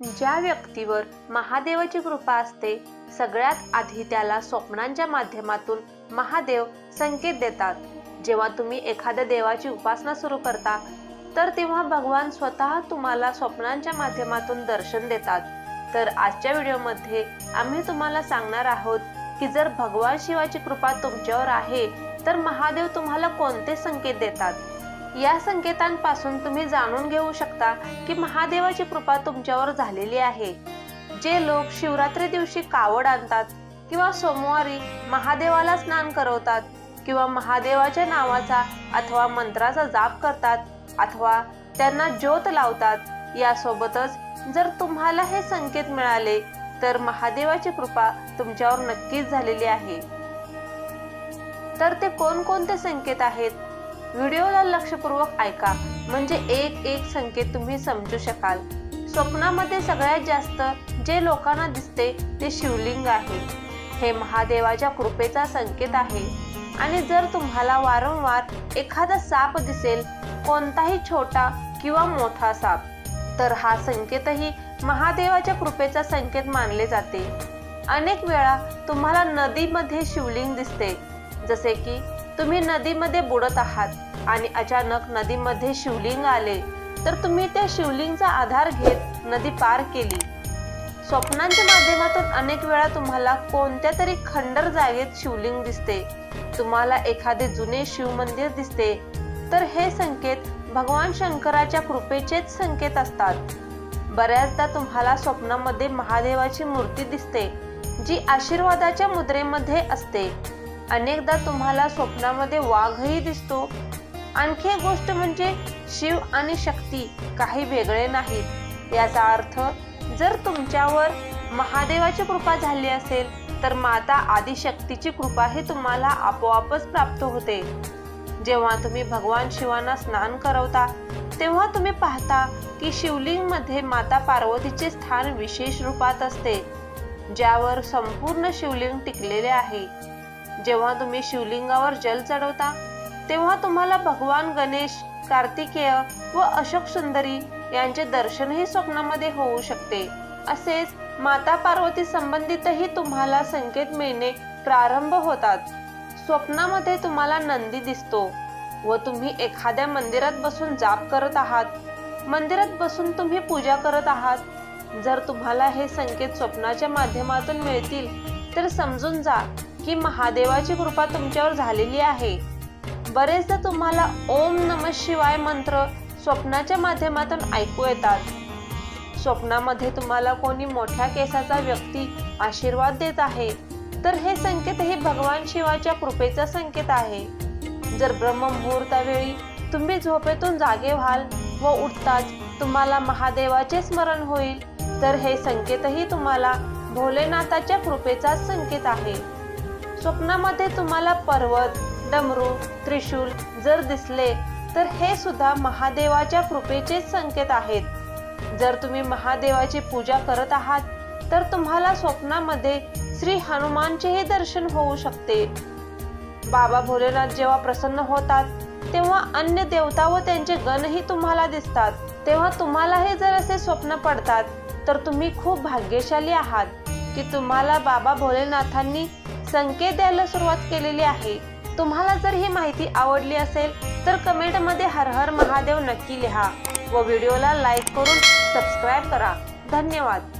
ज्या व्यक्तीवर महादेवाची कृपा असते सगळ्यात आधी त्याला स्वप्नांच्या माध्यमातून महादेव संकेत देतात. जेव्हा तुम्ही एखाद्या देवाची उपासना सुरू करता तर तेव्हा भगवान स्वतः तुम्हाला स्वप्नांच्या माध्यमातून दर्शन देतात. तर आजच्या व्हिडिओमध्ये आम्ही तुम्हाला सांगणार आहोत की जर भगवान शिवाची कृपा तुमच्यावर आहे तर महादेव तुम्हाला कोणते संकेत देतात? या संकेतांपासून तुम्ही जाणून घेऊ शकता की महादेवाची कृपा तुमच्यावर झालेली आहे. जे लोक शिवरात्री दिवशी कावड आणतात किंवा सोमवारी महादेवाला स्नान करवतात किंवा महादेवाच्या नावाचा अथवा मंत्राचा जाप करतात अथवा त्यांना ज्योत लावतात यासोबतच जर तुम्हाला हे संकेत मिळाले तर महादेवाची कृपा तुमच्यावर नक्कीच झालेली आहे. तर ते कोणकोणते संकेत आहेत? व्हिडिओला लक्षपूर्वक ऐका. म्हणजे एक एक संकेत तुम्ही समजू शकाल. स्वप्नामध्ये सगळ्यात जास्त जे लोकांना दिसते ते शिवलिंग आहे. हे महादेवाच्या कृपेचा संकेत आहे. आणि जर तुम्हाला वारंवार एखादा साप दिसेल कोणताही छोटा किंवा मोठा साप तर हा संकेतही महादेवाच्या कृपेचा संकेत मानले जाते. अनेक वेळा तुम्हाला नदीमध्ये शिवलिंग दिसते. जसे की तुम्ही नदीमध्ये बुडत आहात आणि अचानक नदीमध्ये शिवलिंग आले तर तुम्ही त्या शिवलिंगचा आधार घेत नदी पार केली. स्वप्नांच्या माध्यमातून अनेक वेळा तुम्हाला कोणत्या तरी खंडर जागेत शिवलिंग दिसते. तुम्हाला एखादे जुने शिव मंदिर दिसते. तर हे संकेत भगवान शंकराच्या कृपेचेच संकेत असतात. बऱ्याचदा तुम्हाला स्वप्नामध्ये महादेवाची मूर्ती दिसते जी आशीर्वादाच्या मुद्रेमध्ये असते. अनेकदा तुम्हाला स्वप्नामध्ये वाघही दिसतो. आणखी एक गोष्ट म्हणजे शिव आणि शक्ती काही वेगळे नाहीत. याचा अर्थ जर तुमच्यावर महादेवाची कृपा झाली असेल तर माता आदिशक्तीची कृपा ही तुम्हाला आपोआपच प्राप्त होते. जेव्हा तुम्ही भगवान शिवांना स्नान करवता तेव्हा तुम्ही पाहता की शिवलिंगमध्ये माता पार्वतीचे स्थान विशेष रूपात असते ज्यावर संपूर्ण शिवलिंग टिकलेले आहे. जेव्हा तुम्ही शिवलिंगावर जल चढवता तेव्हा तुम्हाला भगवान गणेश कार्तिकेय व अशोक सुंदरी यांचे दर्शनही स्वप्नामध्ये होऊ शकते. असेच माता पार्वती संबंधितही तुम्हाला संकेत मिळणे प्रारंभ होतात. स्वप्नामध्ये तुम्हाला नंदी दिसतो व तुम्ही एखाद्या मंदिरात बसून जाप करत आहात. मंदिरात बसून तुम्ही पूजा करत आहात. जर तुम्हाला हे संकेत स्वप्नाच्या माध्यमातून मिळतील तर समजून जा की महादेवाची कृपा तुमच्यावर झालेली आहे. बरेचदा तुम्हाला ओम नम शिवाय मंत्र स्वप्नाच्या माध्यमातून ऐकू येतात. स्वप्नामध्ये तुम्हाला कोणी मोठ्या केसाचा व्यक्ती आशीर्वाद देत आहे तर हे संकेत हे भगवान शिवाच्या कृपेचा संकेत आहे. जर ब्रह्ममुहूर्तावेळी तुम्ही झोपेतून जागे व्हाल व उठताच तुम्हाला महादेवाचे स्मरण होईल तर हे संकेतही तुम्हाला भोलेनाथाच्या कृपेचा संकेत आहे. स्वप्नामध्ये तुम्हाला पर्वत डमरू त्रिशूल जर दिसले तर हे सुद्धा महादेवाच्या कृपेचे संकेत आहेत. जर तुम्ही महादेवाची पूजा करत आहात तर तुम्हाला स्वप्नामध्ये श्री हनुमानचेही दर्शन होऊ शकते. बाबा भोलेनाथ जेव्हा प्रसन्न होतात तेव्हा अन्य देवता व त्यांचे गणही तुम्हाला दिसतात. तेव्हा तुम्हालाही जर असे स्वप्न पडतात तर तुम्ही खूप भाग्यशाली आहात की तुम्हाला बाबा भोलेनाथांनी संकेत द्यायला सुरुवात केलेली आहे. तुम्हाला जर ही माहिती आवडली असेल तर कमेंटमध्ये हर हर महादेव नक्की लिहा व व्हिडिओला लाईक करून सबस्क्राईब करा. धन्यवाद.